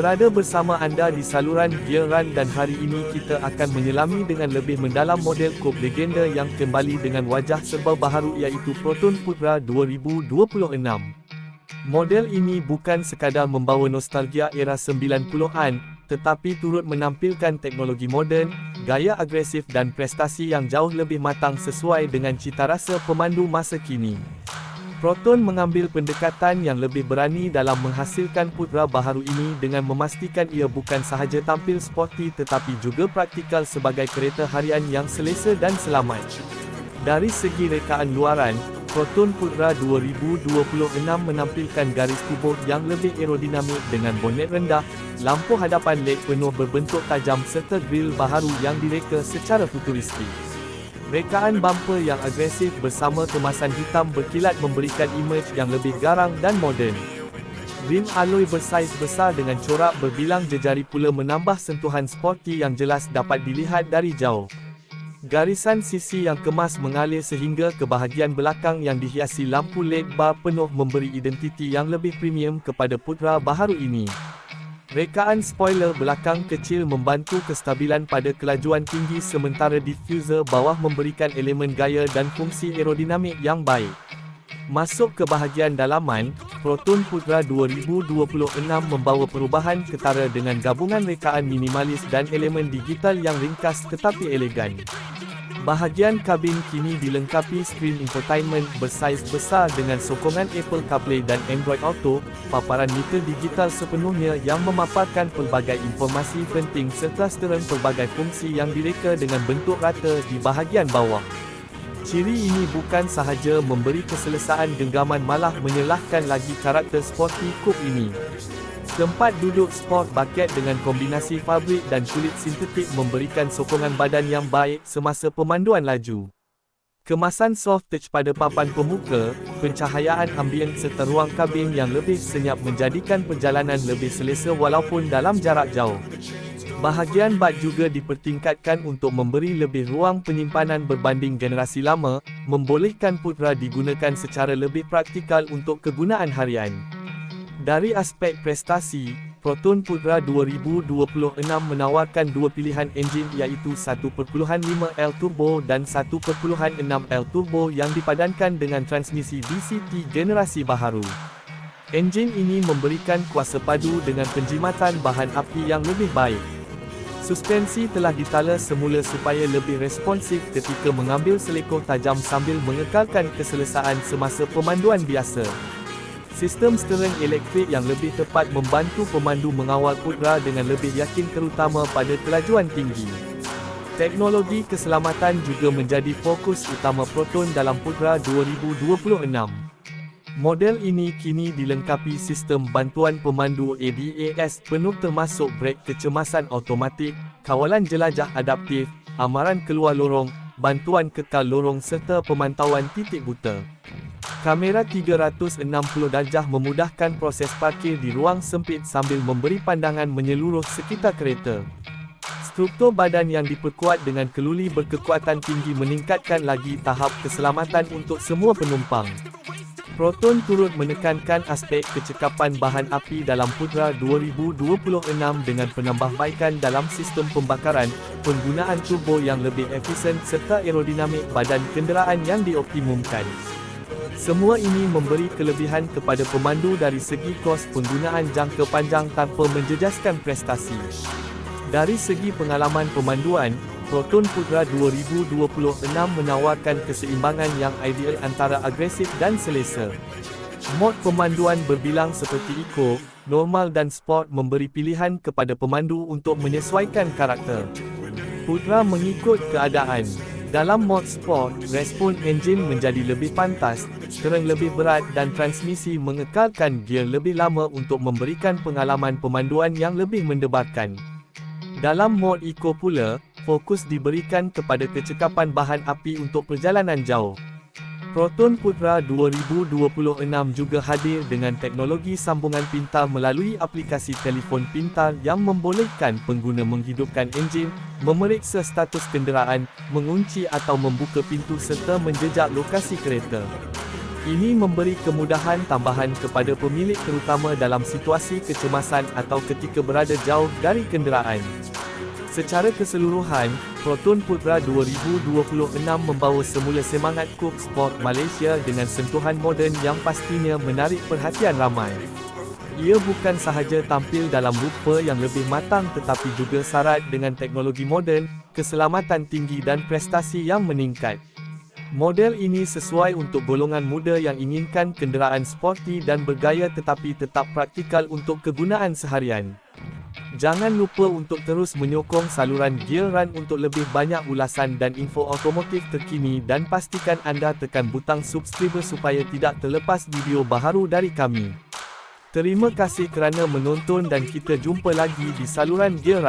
Berada bersama anda di saluran Gear Run dan hari ini kita akan menyelami dengan lebih mendalam model Coupe Legenda yang kembali dengan wajah serba baharu iaitu Proton Putra 2026. Model ini bukan sekadar membawa nostalgia era 90-an, tetapi turut menampilkan teknologi moden, gaya agresif dan prestasi yang jauh lebih matang sesuai dengan cita rasa pemandu masa kini. Proton mengambil pendekatan yang lebih berani dalam menghasilkan putera baharu ini dengan memastikan ia bukan sahaja tampil sporty tetapi juga praktikal sebagai kereta harian yang selesa dan selamat. Dari segi rekaan luaran, Proton Putra 2026 menampilkan garis tubuh yang lebih aerodinamik dengan bonet rendah, lampu hadapan LED penuh berbentuk tajam serta grill baharu yang direka secara futuristik. Rekaan bumper yang agresif bersama kemasan hitam berkilat memberikan imej yang lebih garang dan moden. Rim alloy bersaiz besar dengan corak berbilang jejari pula menambah sentuhan sporty yang jelas dapat dilihat dari jauh. Garisan sisi yang kemas mengalir sehingga ke bahagian belakang yang dihiasi lampu LED bar penuh memberi identiti yang lebih premium kepada Putra baharu ini. Rekaan spoiler belakang kecil membantu kestabilan pada kelajuan tinggi sementara diffuser bawah memberikan elemen gaya dan fungsi aerodinamik yang baik. Masuk ke bahagian dalaman, Proton Putra 2026 membawa perubahan ketara dengan gabungan rekaan minimalis dan elemen digital yang ringkas tetapi elegan. Bahagian kabin kini dilengkapi skrin infotainment bersaiz besar dengan sokongan Apple CarPlay dan Android Auto, paparan meter digital sepenuhnya yang memaparkan pelbagai informasi penting serta seteran pelbagai fungsi yang direka dengan bentuk rata di bahagian bawah. Ciri ini bukan sahaja memberi keselesaan genggaman malah menyelahkan lagi karakter sporty coupe ini. Tempat duduk sport bucket dengan kombinasi fabrik dan kulit sintetik memberikan sokongan badan yang baik semasa pemanduan laju. Kemasan soft touch pada papan pemuka, pencahayaan ambient serta ruang kabin yang lebih senyap menjadikan perjalanan lebih selesa walaupun dalam jarak jauh. Bahagian bak juga dipertingkatkan untuk memberi lebih ruang penyimpanan berbanding generasi lama, membolehkan Putra digunakan secara lebih praktikal untuk kegunaan harian. Dari aspek prestasi, Proton Putra 2026 menawarkan dua pilihan enjin iaitu 1.5L Turbo dan 1.6L Turbo yang dipadankan dengan transmisi DCT generasi baharu. Enjin ini memberikan kuasa padu dengan penjimatan bahan api yang lebih baik. Suspensi telah ditala semula supaya lebih responsif ketika mengambil selekoh tajam sambil mengekalkan keselesaan semasa pemanduan biasa. Sistem steering elektrik yang lebih tepat membantu pemandu mengawal putera dengan lebih yakin terutama pada kelajuan tinggi. Teknologi keselamatan juga menjadi fokus utama Proton dalam Putra 2026. Model ini kini dilengkapi sistem bantuan pemandu ADAS penuh termasuk brek kecemasan automatik, kawalan jelajah adaptif, amaran keluar lorong, bantuan kekal lorong serta pemantauan titik buta. Kamera 360 darjah memudahkan proses parkir di ruang sempit sambil memberi pandangan menyeluruh sekitar kereta. Struktur badan yang diperkuat dengan keluli berkekuatan tinggi meningkatkan lagi tahap keselamatan untuk semua penumpang. Proton turut menekankan aspek kecekapan bahan api dalam Putra 2026 dengan penambahbaikan dalam sistem pembakaran, penggunaan turbo yang lebih efisien serta aerodinamik badan kenderaan yang dioptimumkan. Semua ini memberi kelebihan kepada pemandu dari segi kos penggunaan jangka panjang tanpa menjejaskan prestasi. Dari segi pengalaman pemanduan, Proton Putra 2026 menawarkan keseimbangan yang ideal antara agresif dan selesa. Mod pemanduan berbilang seperti Eco, Normal dan Sport memberi pilihan kepada pemandu untuk menyesuaikan karakter. Putra mengikut keadaan. Dalam mod sport, respon enjin menjadi lebih pantas, steering lebih berat dan transmisi mengekalkan gear lebih lama untuk memberikan pengalaman pemanduan yang lebih mendebarkan. Dalam mod eco pula, fokus diberikan kepada kecekapan bahan api untuk perjalanan jauh. Proton Putra 2026 juga hadir dengan teknologi sambungan pintar melalui aplikasi telefon pintar yang membolehkan pengguna menghidupkan enjin, memeriksa status kenderaan, mengunci atau membuka pintu serta menjejak lokasi kereta. Ini memberi kemudahan tambahan kepada pemilik terutama dalam situasi kecemasan atau ketika berada jauh dari kenderaan. Secara keseluruhan, Proton Putra 2026 membawa semula semangat Cook Sport Malaysia dengan sentuhan moden yang pastinya menarik perhatian ramai. Ia bukan sahaja tampil dalam rupa yang lebih matang tetapi juga syarat dengan teknologi moden, keselamatan tinggi dan prestasi yang meningkat. Model ini sesuai untuk golongan muda yang inginkan kenderaan sporty dan bergaya tetapi tetap praktikal untuk kegunaan seharian. Jangan lupa untuk terus menyokong saluran Gear Run untuk lebih banyak ulasan dan info otomotif terkini dan pastikan anda tekan butang subscribe supaya tidak terlepas video baharu dari kami. Terima kasih kerana menonton dan kita jumpa lagi di saluran Gear